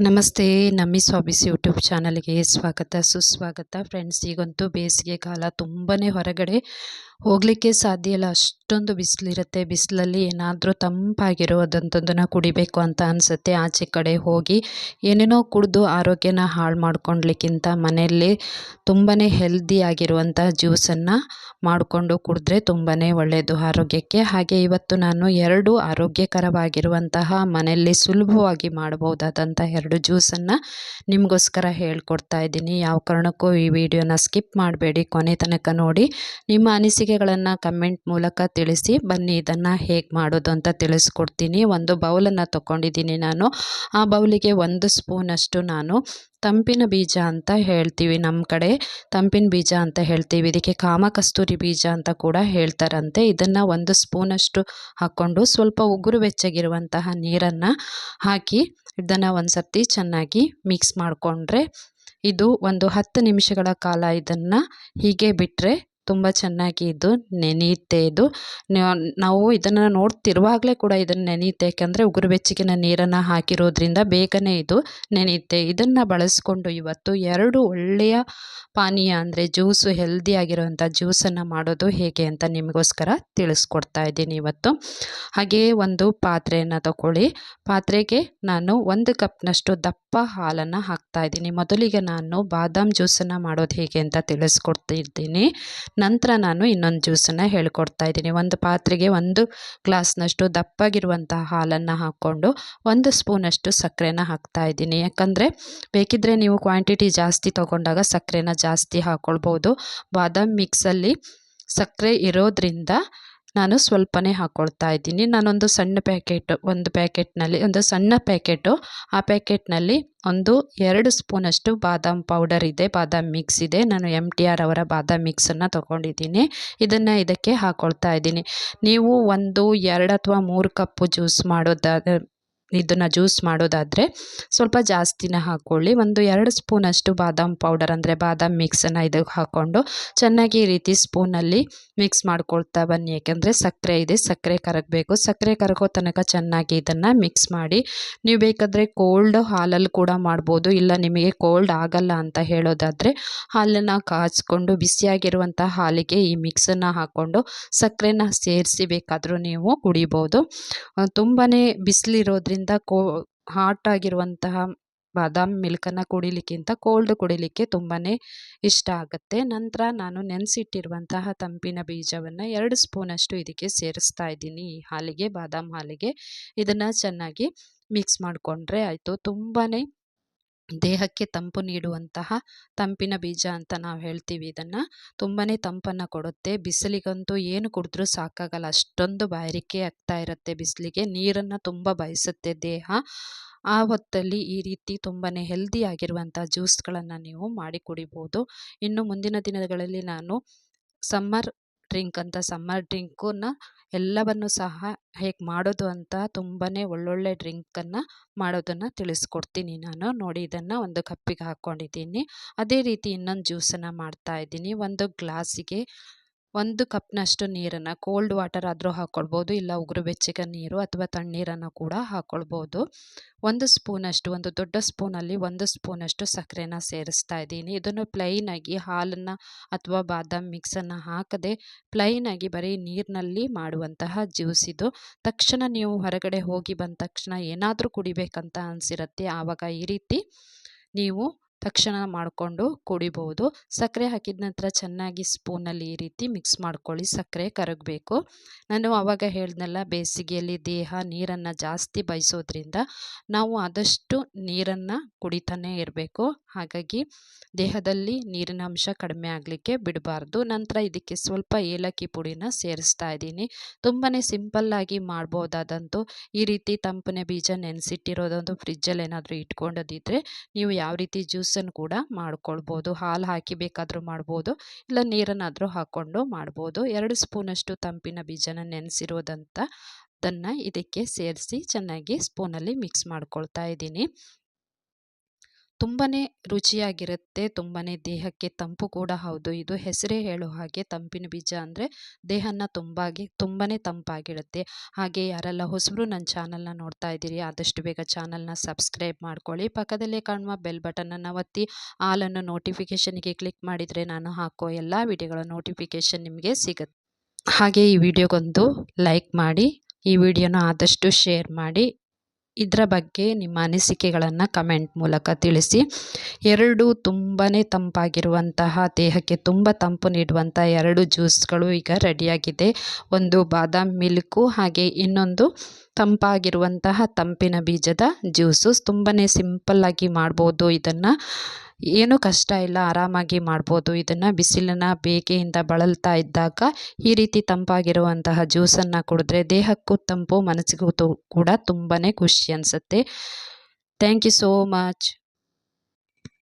ನಮಸ್ತೆ ನಮ್ಮಿ ಸ್ವಾಬಿಸ್ ಯೂಟ್ಯೂಬ್ ಚಾನಲ್ಗೆ ಸ್ವಾಗತ ಸುಸ್ವಾಗತ. ಫ್ರೆಂಡ್ಸ್ ಈಗಂತೂ ಬೇಸಿಗೆ ಕಾಲ ತುಂಬಾ ಹೊರಗಡೆ. ಹೋಗಲಿಕ್ಕೆ ಸಾಧ್ಯ ಇಲ್ಲ. ಅಷ್ಟೊಂದು ಬಿಸಿಲಿರುತ್ತೆ. ಬಿಸಿಲಲ್ಲಿ ಏನಾದರೂ ತಂಪಾಗಿರೋದಂಥದ್ದನ್ನು ಕುಡಿಬೇಕು ಅಂತ ಅನಿಸುತ್ತೆ. ಆಚೆ ಕಡೆ ಹೋಗಿ ಏನೇನೋ ಕುಡಿದು ಆರೋಗ್ಯನ ಹಾಳು ಮಾಡ್ಕೊಳ್ಲಿಕ್ಕಿಂತ ಮನೆಯಲ್ಲಿ ತುಂಬಾ ಹೆಲ್ದಿ ಆಗಿರುವಂಥ ಜ್ಯೂಸನ್ನು ಮಾಡಿಕೊಂಡು ಕುಡಿದ್ರೆ ತುಂಬಾ ಒಳ್ಳೆಯದು ಆರೋಗ್ಯಕ್ಕೆ. ಹಾಗೆ ಇವತ್ತು ನಾನು ಎರಡು ಆರೋಗ್ಯಕರವಾಗಿರುವಂತಹ ಮನೆಯಲ್ಲಿ ಸುಲಭವಾಗಿ ಮಾಡಬಹುದಾದಂಥ ಎರಡು ಜ್ಯೂಸನ್ನು ನಿಮಗೋಸ್ಕರ ಹೇಳ್ಕೊಡ್ತಾ ಇದ್ದೀನಿ. ಯಾವ ಕಾರಣಕ್ಕೂ ಈ ವಿಡಿಯೋನ ಸ್ಕಿಪ್ ಮಾಡಬೇಡಿ. ಕೊನೆ ತನಕ ನೋಡಿ. ನಿಮ್ಮ ಅನಿಸಿಕೆಗಳನ್ನು ಕಮೆಂಟ್ ಮೂಲಕ ತಿಳಿಸಿ, ಬನ್ನಿ ಇದನ್ನು ಹೇಗೆ ಮಾಡೋದು ಅಂತ ತಿಳಿಸ್ಕೊಡ್ತೀನಿ. ಒಂದು ಬೌಲನ್ನು ತೊಗೊಂಡಿದ್ದೀನಿ ನಾನು. ಆ ಬೌಲಿಗೆ ಒಂದು ಸ್ಪೂನಷ್ಟು ನಾನು ತಂಪಿನ ಬೀಜ ಅಂತ ಹೇಳ್ತೀವಿ ನಮ್ಮ ಕಡೆ. ತಂಪಿನ ಬೀಜ ಅಂತ ಹೇಳ್ತೀವಿ. ಇದಕ್ಕೆ ಕಾಮಕಸ್ತೂರಿ ಬೀಜ ಅಂತ ಕೂಡ ಹೇಳ್ತಾರಂತೆ. ಇದನ್ನು ಒಂದು ಸ್ಪೂನಷ್ಟು ಹಾಕ್ಕೊಂಡು ಸ್ವಲ್ಪ ಉಗುರು ಬೆಚ್ಚಗಿರುವಂತಹ ನೀರನ್ನು ಹಾಕಿ ಇದನ್ನು ಒಂದು ಸರ್ತಿ ಚೆನ್ನಾಗಿ ಮಿಕ್ಸ್ ಮಾಡಿಕೊಂಡ್ರೆ ಇದು ಒಂದು ಹತ್ತು ನಿಮಿಷಗಳ ಕಾಲ ಇದನ್ನು ಹೀಗೆ ಬಿಟ್ಟರೆ ತುಂಬ ಚೆನ್ನಾಗಿ ಇದು ನೆನೆಯುತ್ತೆ ಇದು ನಾವು ಇದನ್ನು ನೋಡ್ತಿರುವಾಗಲೇ ಕೂಡ ಇದನ್ನು ನೆನೆಯುತ್ತೆ ಯಾಕೆಂದರೆ ಉಗುರು ಬೆಚ್ಚಗಿನ ನೀರನ್ನು ಹಾಕಿರೋದ್ರಿಂದ ಬೇಗನೆ ಇದು ನೆನೆಯುತ್ತೆ ಇದನ್ನು ಬಳಸಿಕೊಂಡು ಇವತ್ತು ಎರಡು ಒಳ್ಳೆಯ ಪಾನೀಯ ಅಂದರೆ ಜ್ಯೂಸು ಹೆಲ್ದಿ ಆಗಿರುವಂಥ ಜ್ಯೂಸನ್ನು ಮಾಡೋದು ಹೇಗೆ ಅಂತ ನಿಮಗೋಸ್ಕರ ತಿಳಿಸ್ಕೊಡ್ತಾ ಇದ್ದೀನಿ ಇವತ್ತು. ಹಾಗೆಯೇ ಒಂದು ಪಾತ್ರೆಯನ್ನು ತಗೊಳ್ಳಿ ಪಾತ್ರೆಗೆ ನಾನು ಒಂದು ಕಪ್ನಷ್ಟು ದಪ್ಪ ಹಾಲನ್ನು ಹಾಕ್ತಾ ಇದ್ದೀನಿ. ಮೊದಲಿಗೆ ನಾನು ಬಾದಾಮ್ ಜ್ಯೂಸನ್ನು ಮಾಡೋದು ಹೇಗೆ ಅಂತ ತಿಳಿಸ್ಕೊಡ್ತಿದ್ದೀನಿ. ನಂತರ ನಾನು ಇನ್ನೊಂದು ಜ್ಯೂಸನ್ನು ಹೇಳ್ಕೊಡ್ತಾ ಇದ್ದೀನಿ. ಒಂದು ಪಾತ್ರೆಗೆ ಒಂದು ಗ್ಲಾಸ್ನಷ್ಟು ದಪ್ಪಾಗಿರುವಂತಹ ಹಾಲನ್ನು ಹಾಕ್ಕೊಂಡು ಒಂದು ಸ್ಪೂನಷ್ಟು ಸಕ್ಕರೆನ ಹಾಕ್ತಾ ಇದ್ದೀನಿ. ಯಾಕಂದರೆ ಬೇಕಿದ್ದರೆ ನೀವು ಕ್ವಾಂಟಿಟಿ ಜಾಸ್ತಿ ತೊಗೊಂಡಾಗ ಸಕ್ಕರೆನ ಜಾಸ್ತಿ ಹಾಕ್ಕೊಳ್ಬೋದು ಬಾದಾಮ್ ಮಿಕ್ಸಲ್ಲಿ ಸಕ್ಕರೆ ಇರೋದ್ರಿಂದ ನಾನು ಸ್ವಲ್ಪನೇ ಹಾಕ್ಕೊಳ್ತಾ ಇದ್ದೀನಿ. ನಾನೊಂದು ಸಣ್ಣ ಪ್ಯಾಕೆಟ್, ಒಂದು ಪ್ಯಾಕೆಟ್ನಲ್ಲಿ, ಒಂದು ಸಣ್ಣ ಪ್ಯಾಕೆಟು. ಆ ಪ್ಯಾಕೆಟ್ನಲ್ಲಿ ಒಂದು ಎರಡು ಸ್ಪೂನಷ್ಟು ಬಾದಾಮ್ ಪೌಡರ್ ಇದೆ, ಬಾದಾಮ್ ಮಿಕ್ಸ್ ಇದೆ. ನಾನು ಎಂ ಟಿ ಆರ್ ಅವರ ಬಾದಾಮ್ ಮಿಕ್ಸನ್ನು ತೊಗೊಂಡಿದ್ದೀನಿ. ಇದನ್ನು ಇದಕ್ಕೆ ಹಾಕ್ಕೊಳ್ತಾ ಇದ್ದೀನಿ. ನೀವು ಒಂದು ಎರಡು ಅಥವಾ ಮೂರು ಕಪ್ಪು ಜ್ಯೂಸ್ ಮಾಡೋದಾದ ಇದನ್ನು ಜ್ಯೂಸ್ ಮಾಡೋದಾದರೆ ಸ್ವಲ್ಪ ಜಾಸ್ತಿನೇ ಹಾಕ್ಕೊಳ್ಳಿ ಒಂದು ಎರಡು ಸ್ಪೂನಷ್ಟು ಬಾದಾಮ್ ಪೌಡರ್ ಅಂದರೆ ಬಾದಾಮ್ ಮಿಕ್ಸನ್ನು ಇದಕ್ಕೆ ಹಾಕ್ಕೊಂಡು ಚೆನ್ನಾಗಿ ಈ ರೀತಿ ಸ್ಪೂನಲ್ಲಿ ಮಿಕ್ಸ್ ಮಾಡ್ಕೊಳ್ತಾ ಬನ್ನಿ. ಯಾಕೆಂದರೆ ಸಕ್ಕರೆ ಇದೆ, ಸಕ್ಕರೆ ಕರಗಬೇಕು. ಸಕ್ಕರೆ ಕರಗೋ ತನಕ ಚೆನ್ನಾಗಿ ಇದನ್ನು ಮಿಕ್ಸ್ ಮಾಡಿ. ನೀವು ಬೇಕಾದರೆ ಕೋಲ್ಡ್ ಹಾಲಲ್ಲಿ ಕೂಡ ಮಾಡ್ಬೋದು. ಇಲ್ಲ ನಿಮಗೆ ಕೋಲ್ಡ್ ಆಗಲ್ಲ ಅಂತ ಹೇಳೋದಾದರೆ ಹಾಲನ್ನು ಕಾಯಿಸ್ಕೊಂಡು ಬಿಸಿಯಾಗಿರುವಂಥ ಹಾಲಿಗೆ ಈ ಮಿಕ್ಸನ್ನು ಹಾಕ್ಕೊಂಡು ಸಕ್ಕರೆನ ಸೇರಿಸಿ ಬೇಕಾದರೂ ನೀವು ಕುಡಿಬೋದು. ತುಂಬಾ ಬಿಸಿಲಿರೋದ್ರಿಂದ ಕೋ ಹಾಟ್ ಆಗಿರುವಂತಹ ಬಾದಾಮ್ ಮಿಲ್ಕನ್ನು ಕುಡಿಲಿಕ್ಕಿಂತ ಕೋಲ್ಡ್ ಕುಡಿಲಿಕ್ಕೆ ತುಂಬಾ ಇಷ್ಟ ಆಗುತ್ತೆ. ನಂತರ ನಾನು ನೆನೆಸಿಟ್ಟಿರುವಂತಹ ತಂಪಿನ ಬೀಜವನ್ನು ಎರಡು ಸ್ಪೂನಷ್ಟು ಇದಕ್ಕೆ ಸೇರಿಸ್ತಾ ಇದ್ದೀನಿ. ಈ ಹಾಲಿಗೆ, ಬಾದಾಮ್ ಹಾಲಿಗೆ ಇದನ್ನು ಚೆನ್ನಾಗಿ ಮಿಕ್ಸ್ ಮಾಡಿಕೊಂಡ್ರೆ ಆಯಿತು. ತುಂಬಾ ದೇಹಕ್ಕೆ ತಂಪು ನೀಡುವಂತಹ ತಂಪಿನ ಬೀಜ ಅಂತ ನಾವು ಹೇಳ್ತೀವಿ ಇದನ್ನು. ತುಂಬಾ ತಂಪನ್ನು ಕೊಡುತ್ತೆ. ಬಿಸಿಲಿಗಂತೂ ಏನು ಕುಡಿದ್ರೂ ಸಾಕಾಗಲ್ಲ. ಅಷ್ಟೊಂದು ಬಾಯಾರಿಕೆ ಆಗ್ತಾ ಇರುತ್ತೆ ಬಿಸಿಲಿಗೆ. ನೀರನ್ನು ತುಂಬ ಬಯಸುತ್ತೆ ದೇಹ. ಆ ಹೊತ್ತಲ್ಲಿ ಈ ರೀತಿ ತುಂಬಾ ಹೆಲ್ದಿ ಆಗಿರುವಂಥ ಜ್ಯೂಸ್ಗಳನ್ನು ನೀವು ಮಾಡಿ ಕುಡಿಬೋದು. ಇನ್ನು ಮುಂದಿನ ದಿನಗಳಲ್ಲಿ ನಾನು ಸಮ್ಮರ್ ಡ್ರಿಂಕ್ ಅಂತ ಸಮ್ಮರ್ ಡ್ರಿಂಕನ್ನ ಎಲ್ಲವನ್ನು ಸಹ ಹೇಗೆ ಮಾಡೋದು ಅಂತ ತುಂಬಾ ಒಳ್ಳೊಳ್ಳೆ ಡ್ರಿಂಕನ್ನು ಮಾಡೋದನ್ನು ತಿಳಿಸ್ಕೊಡ್ತೀನಿ ನಾನು. ನೋಡಿ ಇದನ್ನು ಒಂದು ಕಪ್ಪಿಗೆ ಹಾಕ್ಕೊಂಡಿದ್ದೀನಿ ಅದೇ ರೀತಿ ಇನ್ನೊಂದು ಜ್ಯೂಸನ್ನು ಮಾಡ್ತಾ ಇದ್ದೀನಿ. ಒಂದು ಗ್ಲಾಸಿಗೆ ಒಂದು ಕಪ್ನಷ್ಟು ನೀರನ್ನು ಕೋಲ್ಡ್ ವಾಟರ್ ಆದರೂ ಹಾಕ್ಕೊಳ್ಬೋದು ಇಲ್ಲ ಉಗುರು ಬೆಚ್ಚಗ ನೀರು ಅಥವಾ ತಣ್ಣೀರನ್ನು ಕೂಡ ಹಾಕ್ಕೊಳ್ಬೋದು ಒಂದು ಸ್ಪೂನಷ್ಟು, ಒಂದು ದೊಡ್ಡ ಸ್ಪೂನಲ್ಲಿ ಒಂದು ಸ್ಪೂನಷ್ಟು ಸಕ್ಕರೆನ ಸೇರಿಸ್ತಾ ಇದ್ದೀನಿ. ಇದನ್ನು ಪ್ಲೈನಾಗಿ ಹಾಲನ್ನು ಅಥವಾ ಬಾದಾಮ್ ಮಿಕ್ಸನ್ನು ಹಾಕದೆ ಪ್ಲೈನಾಗಿ ಬರೀ ನೀರಿನಲ್ಲಿ ಮಾಡುವಂತಹ ಜ್ಯೂಸ್ ಇದು. ತಕ್ಷಣ ನೀವು ಹೊರಗಡೆ ಹೋಗಿ ಬಂದ ತಕ್ಷಣ ಏನಾದರೂ ಕುಡಿಬೇಕಂತ ಅನಿಸಿರುತ್ತೆ, ಆವಾಗ ಈ ರೀತಿ ನೀವು ತಕ್ಷಣ ಮಾಡಿಕೊಂಡು ಕುಡಿಬೋದು. ಸಕ್ಕರೆ ಹಾಕಿದ ನಂತರ ಚೆನ್ನಾಗಿ ಸ್ಪೂನಲ್ಲಿ ಈ ರೀತಿ ಮಿಕ್ಸ್ ಮಾಡ್ಕೊಳ್ಳಿ. ಸಕ್ಕರೆ ಕರಗಬೇಕು. ನಾನು ಆವಾಗ ಹೇಳ್ದಲ್ಲ ಬೇಸಿಗೆಯಲ್ಲಿ ದೇಹ ನೀರನ್ನು ಜಾಸ್ತಿ ಬಯಸೋದ್ರಿಂದ ನಾವು ಆದಷ್ಟು ನೀರನ್ನು ಕುಡಿತಾನೇ ಇರಬೇಕು. ಹಾಗಾಗಿ ದೇಹದಲ್ಲಿ ನೀರಿನ ಅಂಶ ಕಡಿಮೆ ಆಗಲಿಕ್ಕೆ ಬಿಡಬಾರ್ದು. ನಂತರ ಇದಕ್ಕೆ ಸ್ವಲ್ಪ ಏಲಕ್ಕಿ ಪುಡಿನ ಸೇರಿಸ್ತಾ ಇದ್ದೀನಿ. ತುಂಬಾ ಸಿಂಪಲ್ಲಾಗಿ ಮಾಡ್ಬೋದಾದಂತೂ ಈ ರೀತಿ ತಂಪನೆ ಬೀಜ ನೆನೆಸಿಟ್ಟಿರೋದಂತೂ ಫ್ರಿಜ್ಜಲ್ಲಿ ಏನಾದರೂ ಇಟ್ಕೊಂಡದಿದ್ದರೆ ನೀವು ಯಾವ ರೀತಿ ಜ್ಯೂಸ್ ಜ್ಯೂಸನ್ನು ಕೂಡ ಮಾಡ್ಕೊಳ್ಬೋದು. ಹಾಲು ಹಾಕಿ ಬೇಕಾದರೂ ಮಾಡ್ಬೋದು. ಇಲ್ಲ ನೀರನ್ನಾದರೂ ಹಾಕ್ಕೊಂಡು ಮಾಡ್ಬೋದು. ಎರಡು ಸ್ಪೂನಷ್ಟು ತಂಪಿನ ಬೀಜನ ನೆನೆಸಿರೋದಂತ ಅದನ್ನು ಇದಕ್ಕೆ ಸೇರಿಸಿ ಚೆನ್ನಾಗಿ ಸ್ಪೂನಲ್ಲಿ ಮಿಕ್ಸ್ ಮಾಡ್ಕೊಳ್ತಾ ಇದ್ದೀನಿ. ತುಂಬಾ ರುಚಿಯಾಗಿರುತ್ತೆ ತುಂಬಾ ದೇಹಕ್ಕೆ ತಂಪು ಕೂಡ ಹೌದು. ಇದು ಹೆಸರೇ ಹೇಳೋ ಹಾಗೆ ತಂಪಿನ ಬೀಜ ಅಂದರೆ ದೇಹನ ತುಂಬಾಗಿ ತುಂಬಾ ತಂಪಾಗಿರುತ್ತೆ. ಹಾಗೆ ಯಾರೆಲ್ಲ ಹೊಸಬರು ನನ್ನ ಚಾನಲ್ನ ನೋಡ್ತಾ ಇದ್ದೀರಿ, ಆದಷ್ಟು ಬೇಗ ಚಾನಲ್ನ ಸಬ್ಸ್ಕ್ರೈಬ್ ಮಾಡ್ಕೊಳ್ಳಿ. ಪಕ್ಕದಲ್ಲೇ ಕಾಣುವ ಬೆಲ್ ಬಟನನ್ನು ಒತ್ತಿ ಆಲನ್ನು ನೋಟಿಫಿಕೇಷನ್ಗೆ ಕ್ಲಿಕ್ ಮಾಡಿದರೆ ನಾನು ಹಾಕೋ ಎಲ್ಲ ವಿಡಿಯೋಗಳ ನೋಟಿಫಿಕೇಷನ್ ನಿಮಗೆ ಸಿಗುತ್ತೆ ಹಾಗೆ ಈ ವಿಡಿಯೋಗೊಂದು ಲೈಕ್ ಮಾಡಿ, ಈ ವಿಡಿಯೋನ ಆದಷ್ಟು ಶೇರ್ ಮಾಡಿ ಇದರ ಬಗ್ಗೆ ನಿಮ್ಮ ಅನಿಸಿಕೆಗಳನ್ನು ಕಮೆಂಟ್ ಮೂಲಕ ತಿಳಿಸಿ. ಎರಡು ತುಂಬಾ ತಂಪಾಗಿರುವಂತಹ, ದೇಹಕ್ಕೆ ತುಂಬ ತಂಪು ನೀಡುವಂಥ ಎರಡು ಜ್ಯೂಸ್ಗಳು ಈಗ ರೆಡಿಯಾಗಿದೆ ಒಂದು ಬಾದಾಮ್ ಮಿಲ್ಕು ಹಾಗೆ ಇನ್ನೊಂದು ತಂಪಾಗಿರುವಂತಹ ತಂಪಿನ ಬೀಜದ ಜ್ಯೂಸು ತುಂಬಾ ಸಿಂಪಲ್ಲಾಗಿ ಮಾಡ್ಬೋದು ಇದನ್ನು. ಏನೂ ಕಷ್ಟ ಇಲ್ಲ, ಆರಾಮಾಗಿ ಮಾಡ್ಬೋದು. ಇದನ್ನು ಬಿಸಿಲಿನ ಬೇಗೆಯಿಂದ ಬಳಲ್ತಾ ಇದ್ದಾಗ ಈ ರೀತಿ ತಂಪಾಗಿರುವಂತಹ ಜ್ಯೂಸನ್ನು ಕುಡಿದ್ರೆ ದೇಹಕ್ಕೂ ತಂಪು, ಮನಸ್ಸಿಗೂ ಕೂಡ ತುಂಬಾ ಖುಷಿ ಅನಿಸುತ್ತೆ. Thank you so much.